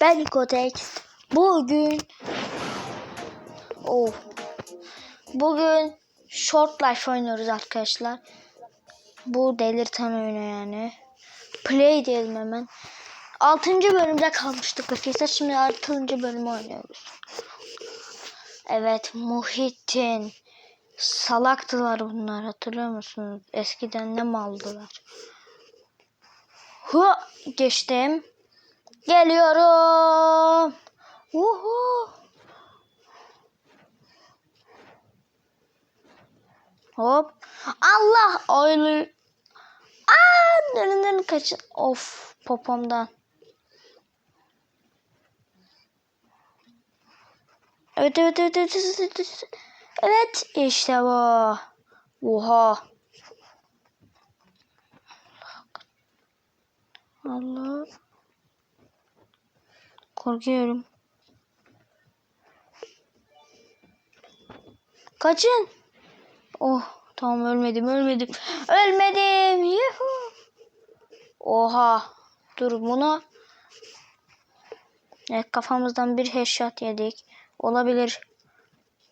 Ben Kotex. Bugün Oh. Bugün Short Life oynuyoruz arkadaşlar. Bu delirten oyunu yani. Play diyelim hemen. 6. bölümde kalmıştık arkadaşlar. Şimdi 6. bölümü oynuyoruz. Evet Muhittin. Salaktılar bunlar hatırlıyor musunuz? Eskiden ne maldılar. Hu geçtim. Geliyorum. Uhu. Hop. Allah oyunu. Aa, dönün kaçın. Of popomdan. Evet evet evet evet, evet, evet. Evet işte bu. Oha. Allah. Korkuyorum. Kaçın. Oh tamam ölmedim ölmedim. Ölmedim. Yuhu. Oha. Dur bunu. Evet, kafamızdan bir headshot yedik. Olabilir.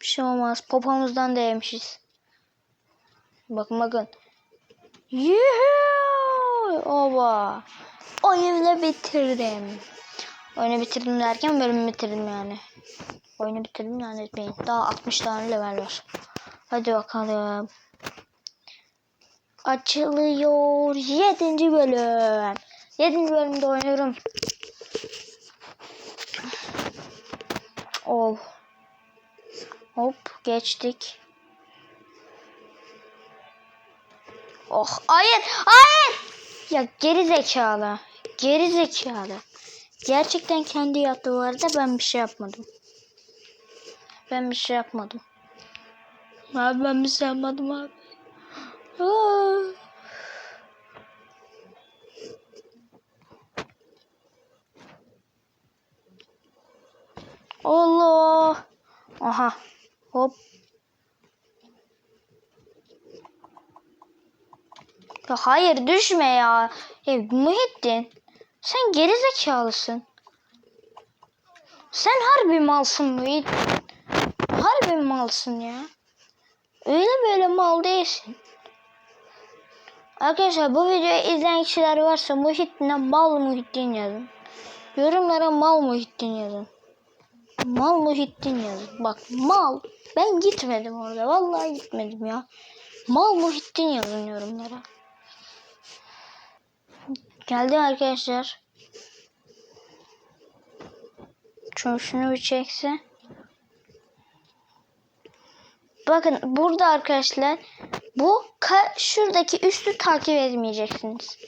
Bir şey olmaz. Popomuzdan da yemişiz. Bakın bakın. Yuhu. Oba. Oyunu bitirdim. Oyunu bitirdim derken bölümü bitirdim yani. Oyunu bitirdim zannetmeyin. Daha 60 tane level var. Hadi bakalım. Açılıyor 7. bölüm. 7. bölümde oynuyorum. Oh. Hop geçtik. Oh hayır hayır. Ya geri zekalı. Geri zekalı. Gerçekten kendi yaptı bu arada ben bir şey yapmadım. Ben bir şey yapmadım. Abi ben bir şey yapmadım abi. Aa. Allah. Aha. Hop. Ya hayır düşme ya. Ya Muhittin. Sen geri zekalısın. Sen harbi malsın Muhittin. Harbi malsın ya. Öyle böyle mal değilsin. Arkadaşlar bu videoyu izleyen kişiler varsa Muhittin'e mal Muhittin yazın. Yorumlara mal Muhittin yazın. Mal Muhittin yazın. Bak mal. Ben gitmedim orada. Vallahi gitmedim ya. Mal Muhittin yazın yorumlara. Geldi arkadaşlar. Şunu, şunu bir çekse. Bakın burada arkadaşlar bu şuradaki üstü takip etmeyeceksiniz.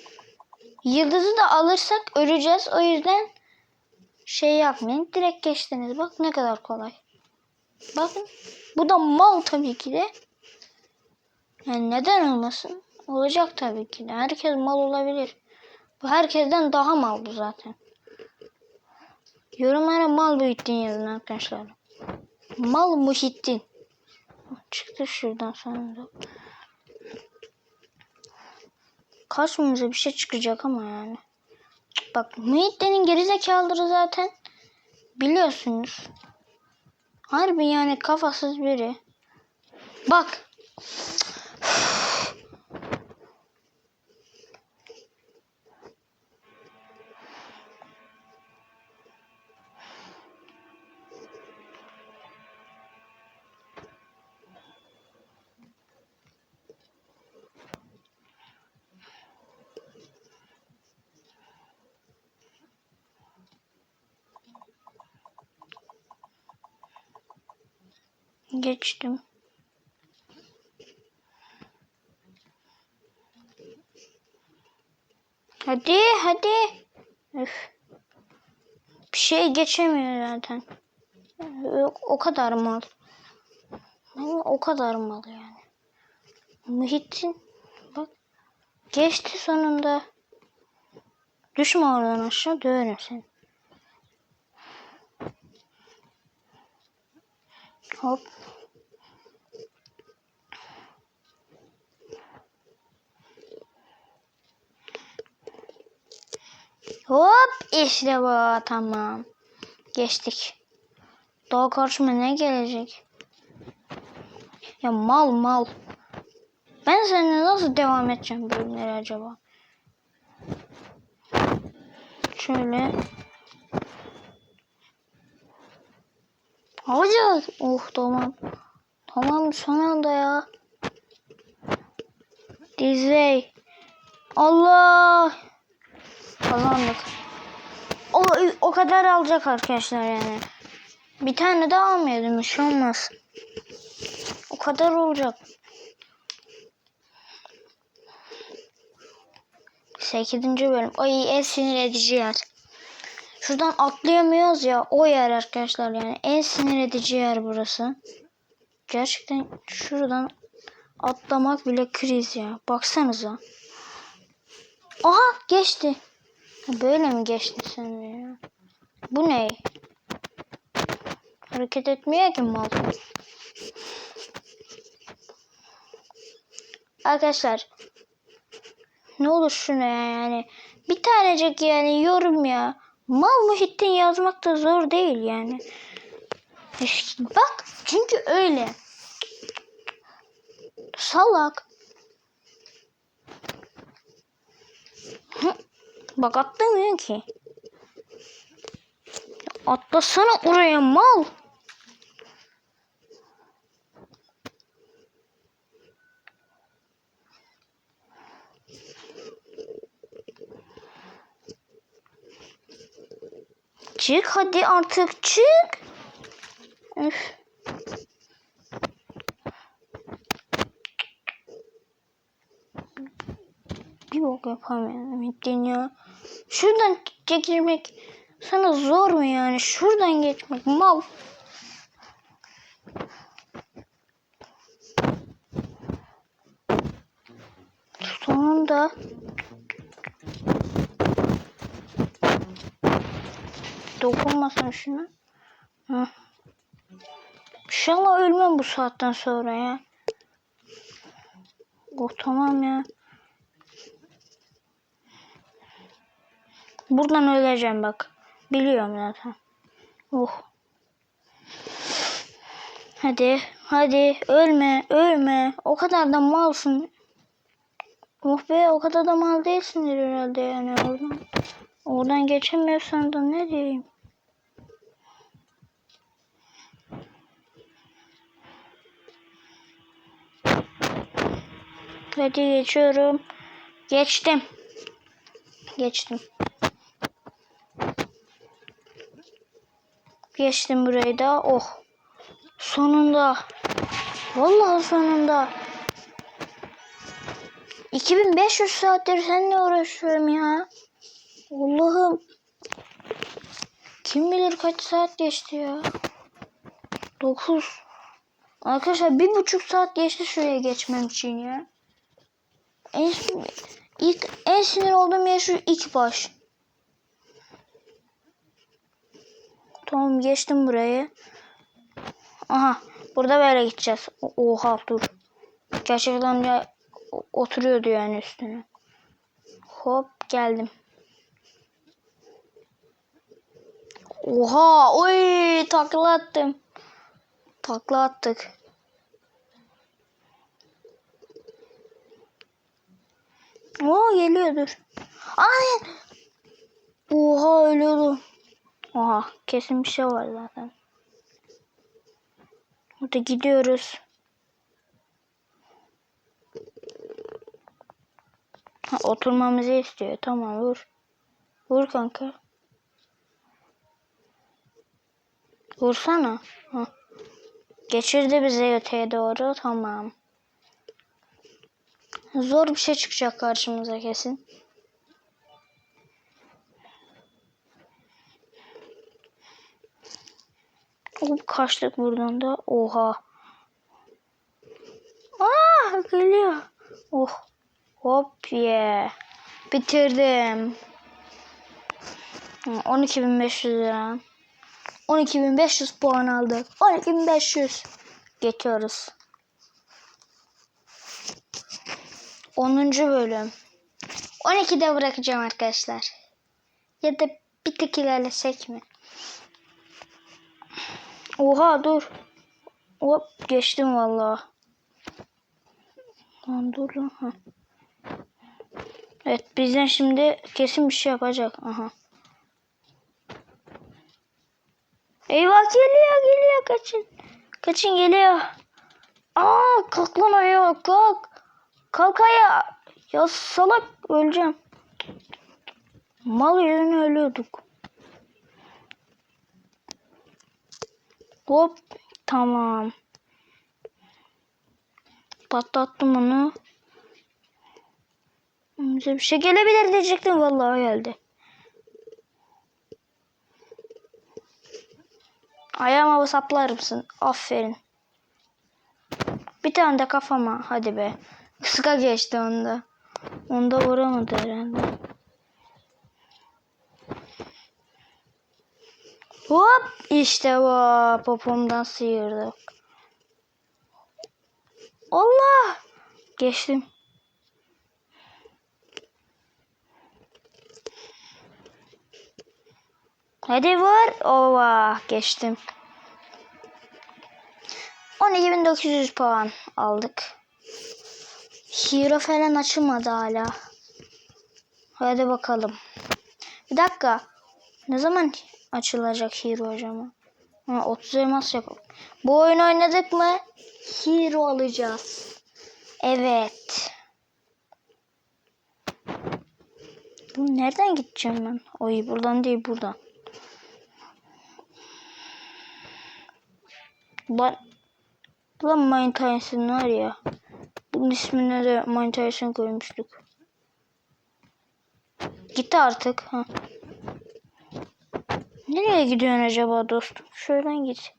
Yıldızı da alırsak öleceğiz. O yüzden şey yapmayın. Direkt geçtiniz. Bak ne kadar kolay. Bakın. Bu da mal tabii ki de. Yani neden olmasın? Olacak tabii ki de. Herkes mal olabilir. Bu herkesten daha mal bu zaten. Yorumlara mal Muhittin yazın arkadaşlar. Mal Muhittin. Çıktı şuradan sonunda. Karşımıza bir şey çıkacak ama yani. Bak Muhittin'in gerizekalıları zaten biliyorsunuz. Harbi yani kafasız biri. Bak. Geçtim. Hadi hadi. Üf. Bir şey geçemiyor zaten. Yok, o kadar mal. O kadar mal yani. Muhittin bak geçti sonunda. Düşme oradan aşağı döverim seni. Hop. Hop işte bu tamam. Geçtik. Daha karşıma ne gelecek? Ya mal mal. Ben seninle nasıl devam edeceğim bölümleri acaba? Şöyle. Hayır. Oh tamam. Tamam son anda ya. Dizey. Allah. Kazandık. O, o kadar alacak arkadaşlar yani. Bir tane daha almayalım bir şey olmaz. O kadar olacak. 8. bölüm. Ay en sinir edici yer. Şuradan atlayamıyoruz ya. O yer arkadaşlar yani. En sinir edici yer burası. Gerçekten şuradan atlamak bile kriz ya. Baksanıza. Aha geçti. Böyle mi geçti sen ya? Bu ne? Hareket etmiyor ki mal. Arkadaşlar ne olur şuna yani. Bir tanecik yani yorum ya. Mal Muhittin yazmak da zor değil yani. Bak çünkü öyle. Salak. Bak atlamıyor ki. Atlasana oraya mal. Çık hadi artık çık. Üf. Bok yapamıyorum ya. Şuradan geçirmek sana zor mu yani? Şuradan geçmek mal. Sonunda dokunmasın şuna. Hı. İnşallah ölmem bu saatten sonra ya. Oh tamam ya. Buradan öleceğim bak. Biliyorum zaten. Oh. Hadi, hadi ölme, ölme. O kadar da malsın. Oh be, o kadar da mal değilsindir herhalde yani oradan. Oradan geçemiyorsan da ne diyeyim. Hadi geçiyorum. Geçtim. Geçtim. Geçtim burayı da. Oh. Sonunda. Vallahi sonunda. 2500 saattir seninle uğraşıyorum ya. Allah'ım. Kim bilir kaç saat geçti ya. 9. Arkadaşlar bir buçuk saat geçti şuraya geçmem için ya. En, ilk, en sinir olduğum yer şu ilk baş. Tamam geçtim burayı. Aha burada böyle gideceğiz. Oha dur. Gerçekten ya oturuyordu yani üstüne. Hop geldim. Oha oy takla attım. Takla attık. Oo geliyordur. Ay. Oha ölüyordu. Oha kesin bir şey var zaten. Hadi gidiyoruz. Ha, oturmamızı istiyor. Tamam vur. Vur kanka. Vursana. Ha. Geçirdi bizi öteye doğru. Tamam. Zor bir şey çıkacak karşımıza kesin. Hop kaçtık buradan da. Oha. Aa geliyor. Oh. Hop ye. Bitirdim. Hı, 12.500 lira. 12.500 puan aldık. 12.500. Geçiyoruz. 10. bölüm. 12'de bırakacağım arkadaşlar. Ya da bir tık ilerlesek mi? Oha dur. Hop geçtim vallahi. Lan dur lan. Ha. Evet bizden şimdi kesin bir şey yapacak. Aha. Eyvah geliyor geliyor kaçın. Kaçın geliyor. Aa kalk lan ayağa kalk. Kalk ayağa. Ya salak öleceğim. Mal yüzüne ölüyorduk. Hop tamam. Patlattım onu. Bize bir şey gelebilir diyecektim vallahi geldi. Ayağıma saplar mısın? Aferin. Bir tane de kafama. Hadi be. Kıska geçti onda. Onda vuramadı herhalde. Hop işte bu popomdan sıyırdık. Allah geçtim. Hadi vur. Ova geçtim. 12.900 puan aldık. Hero falan açılmadı hala. Hadi bakalım. Bir dakika. Ne zaman açılacak Hero acaba? Ha, 30 elmas yapalım. Bu oyunu oynadık mı? Hero alacağız. Evet. Bu nereden gideceğim ben? Oy buradan değil buradan. Lan, lan Mine Tyson var ya. Bunun ismine de Mine Tyson koymuştuk. Gitti artık. Ha. Nereye gidiyorsun acaba dostum? Şuradan git.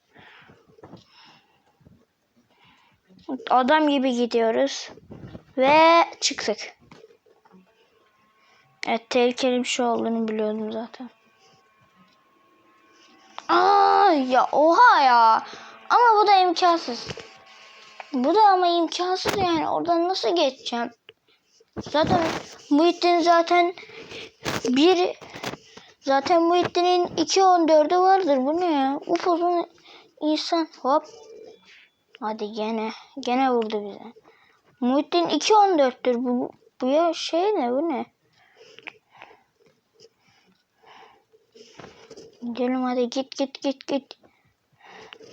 Adam gibi gidiyoruz. Ve çıktık. Evet tehlikeli bir şey olduğunu biliyordum zaten. Aa ya oha ya. Ama bu da imkansız. Bu da ama imkansız yani. Oradan nasıl geçeceğim? Zaten Muhittin zaten bir zaten Muhittin'in 2.14'ü vardır. Bu ne ya? Upuzun insan. Hop. Hadi gene. Gene vurdu bize. Muhittin 2.14'tür. Bu, bu ya şey ne? Bu ne? Gidelim hadi git git git git.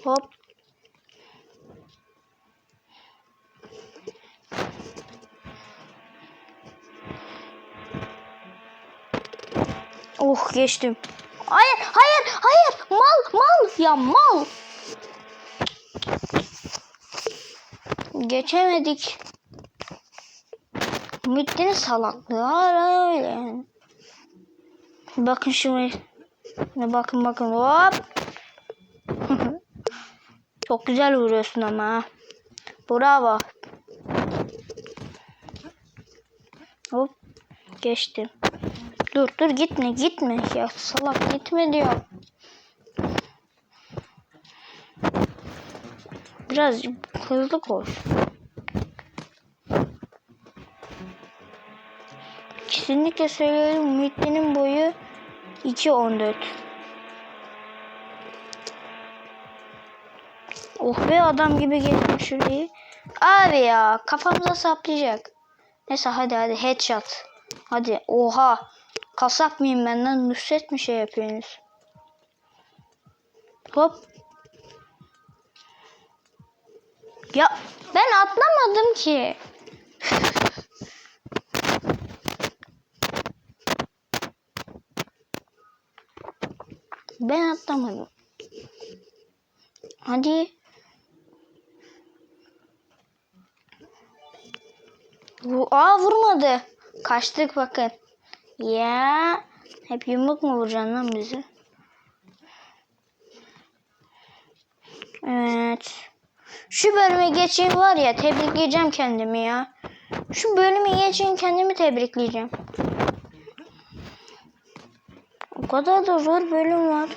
Hop. Oh geçtim. Hayır hayır hayır mal mal ya mal. Geçemedik. Muhittin'in salaklığı hala öyle yani. Bakın ne bakın bakın hop. Çok güzel vuruyorsun ama. Bravo. Hop geçtim. Dur dur gitme gitme ya salak gitme diyor. Biraz hızlı koş. Kesinlikle söylüyorum Muhittin'in boyu 2.14. Oh be adam gibi geçmiş şurayı. Abi ya kafamıza saplayacak. Neyse hadi hadi headshot. Hadi oha. Kasap mıyım ben lan? Nusret mi şey yapıyorsunuz? Hop. Ya ben atlamadım ki. ben atlamadım. Hadi. Aa vurmadı. Kaçtık bakın. Ya hep yumruk mu vuracaksın lan bizi? Evet. Şu bölüme geçeyim var ya tebrikleyeceğim kendimi ya. Şu bölümü geçeyim kendimi tebrikleyeceğim. O kadar da zor bölüm var.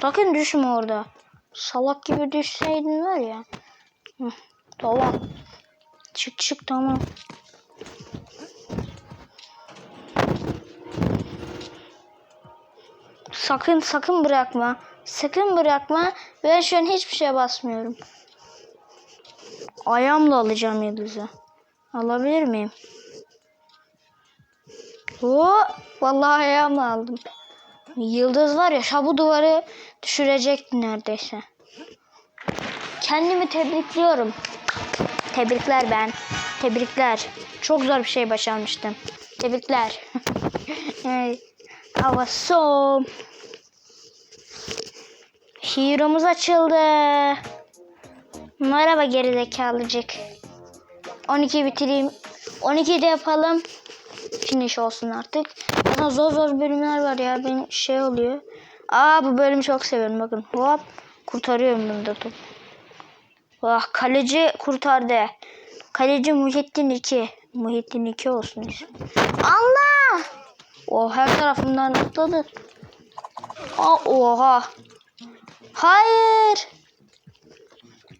Sakın düşme orada. Salak gibi düşseydin var ya. Tamam. Çık çık tamam. Sakın sakın bırakma. Sakın bırakma. Ben şu an hiçbir şeye basmıyorum. Ayağımla alacağım yıldızı. Alabilir miyim? Oo, vallahi ayağımla aldım. Yıldız var ya şabu duvarı düşürecekti neredeyse. Kendimi tebrikliyorum. Tebrikler ben. Tebrikler. Çok zor bir şey başarmıştım. Tebrikler. Hava so. Hero'muz açıldı. Merhaba gerizekalıcık. 12 bitireyim. 12 de yapalım. Finish olsun artık. Ama zor zor bölümler var ya. Ben şey oluyor. Aa bu bölümü çok seviyorum bakın. Hop kurtarıyorum bunu da top. Ah kaleci kurtardı. Kaleci Muhittin 2. Muhittin 2 olsun ismi. Allah! O her tarafımdan atladı. Aa, oha. Hayır.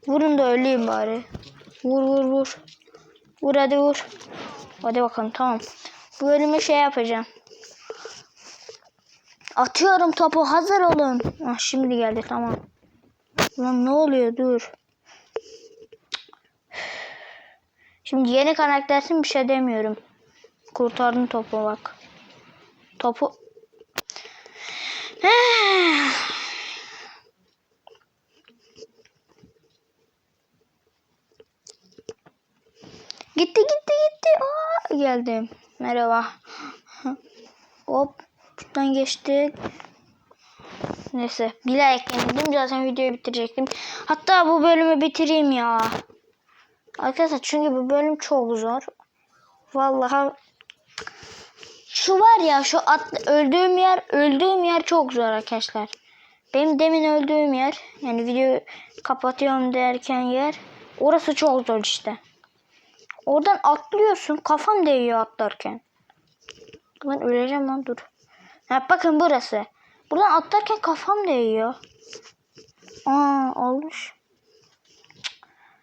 Vurun da öleyim bari. Vur vur vur. Vur hadi vur. Hadi bakalım tamam. Bu bölümü şey yapacağım. Atıyorum topu hazır olun. Ah, şimdi geldi tamam. Lan ne oluyor dur. Şimdi yeni karaktersin bir şey demiyorum. Kurtardın topu bak. Topu. gitti gitti gitti. Aa, geldim. Merhaba. Hop. Şuradan geçtik. Neyse. Bilerek yenildim. Zaten videoyu bitirecektim. Hatta bu bölümü bitireyim ya. Arkadaşlar çünkü bu bölüm çok zor. Vallahi şu var ya şu at, öldüğüm yer öldüğüm yer çok zor arkadaşlar. Benim demin öldüğüm yer yani video kapatıyorum derken yer orası çok zor işte. Oradan atlıyorsun kafam değiyor atlarken. Ben öleceğim lan dur. Ha, bakın burası. Buradan atlarken kafam değiyor. Aa olmuş.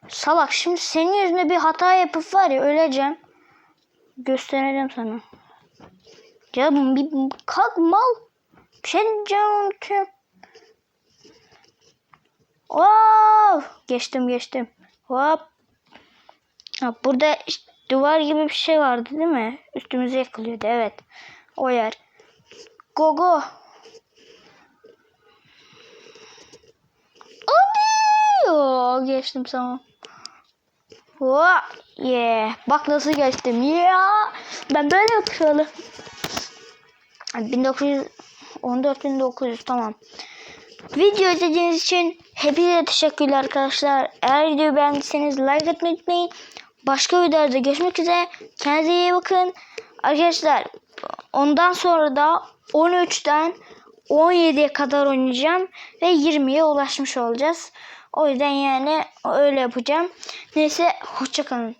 Salak şimdi senin yüzüne bir hata yapıp var ya öleceğim. Göstereceğim sana. Ya bir kalk mal. Bir şey diyeceğim unutuyorum. Wow! Geçtim geçtim. Hop. Ha, burada işte duvar gibi bir şey vardı değil mi? Üstümüze yakılıyordu evet. O yer. Go go. Geçtim tamam. Hop. Yeah. Bak nasıl geçtim. Yeah. Ben böyle yapıyorum. 1914 1900 tamam. Video izlediğiniz için hepinize teşekkürler arkadaşlar. Eğer videoyu beğendiyseniz like atmayı unutmayın. Başka videolarda görüşmek üzere. Kendinize iyi bakın. Arkadaşlar ondan sonra da 13'ten 17'ye kadar oynayacağım ve 20'ye ulaşmış olacağız. O yüzden yani öyle yapacağım. Neyse hoşçakalın.